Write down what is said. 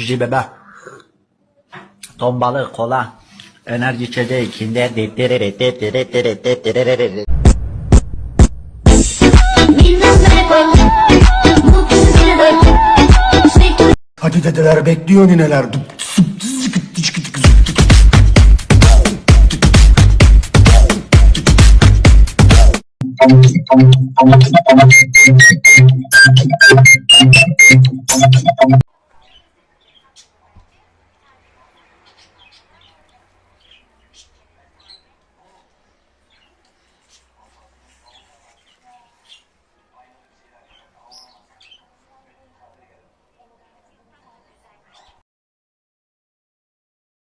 Cici bebe. Ton balığı, kola. Enerji içeceği içinde. Hadi dedeler bekliyor nineler.